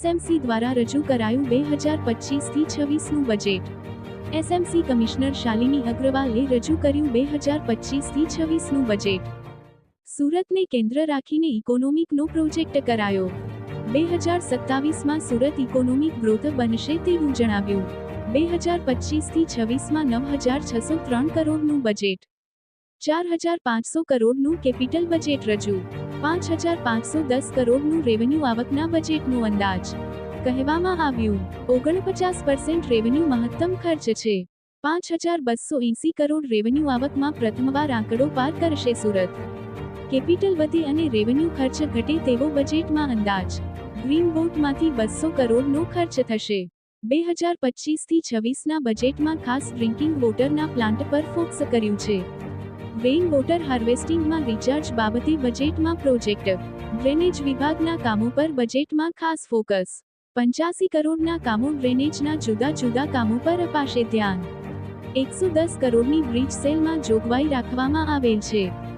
SMC દ્વારા રજૂ કરાયું બે હજાર પચીસથી છવ્વીસનું બજેટ. એસએમસી કમિશનર શાલિની અગ્રવાલે રજૂ કર્યું બે હજાર પચીસથી છવ્વીસનું બજેટ. સુરતને કેન્દ્ર રાખીને ઇકોનોમિકનો પ્રોજેક્ટ કરાયો. બે હજાર સત્તાવીસમાં સુરત ઇકોનોમિક ગ્રોથ બનશે તેવું જણાવ્યું. બે હજાર પચીસથી છવ્વીસમાં નવ હજાર છસો ત્રણ કરોડનું બજેટ. ચાર હજાર પાંચસો કરોડનું કેપિટલ બજેટ રજૂ. પાંચ હજાર પાંચસો દસ કરોડનું રેવન્યુ આવકના બજેટનો અંદાજ. કહેવામાં આવ્યું, ઓગણપચાસ પર્સેન્ટ રેવન્યુ મહત્તમ ખર્ચ છે. પાંચ હજાર બસો એંસી કરોડ રેવન્યુ આવકમાં પ્રથમવાર આંકડો પાર કરશે સુરત. કેપિટલ વધે અને રેવન્યુ ખર્ચ ઘટે તેવો બજેટમાં અંદાજ. ગ્રીન બોટમાંથી બસો કરોડનો ખર્ચ થશે. બે હજાર પચીસથી છવ્વીસના બજેટમાં ખાસ ડ્રિંકિંગ વોટરના પ્લાન્ટ પર ફોકસ કર્યું છે. રેઇન વોટર હાર્વેસ્ટિંગમાં રિચાર્જ બાબતે બજેટમાં પ્રોજેક્ટ ડ્રેનેજ વિભાગના કામો પર બજેટમાં ખાસ ફોકસ પંચ્યાસી કરોડના કામો ડ્રેનેજના જુદા જુદા કામો પર અપાશે ધ્યાન. એકસો દસ કરોડની બ્રિજ સેલમાં જોગવાઈ રાખવામાં આવેલ છે.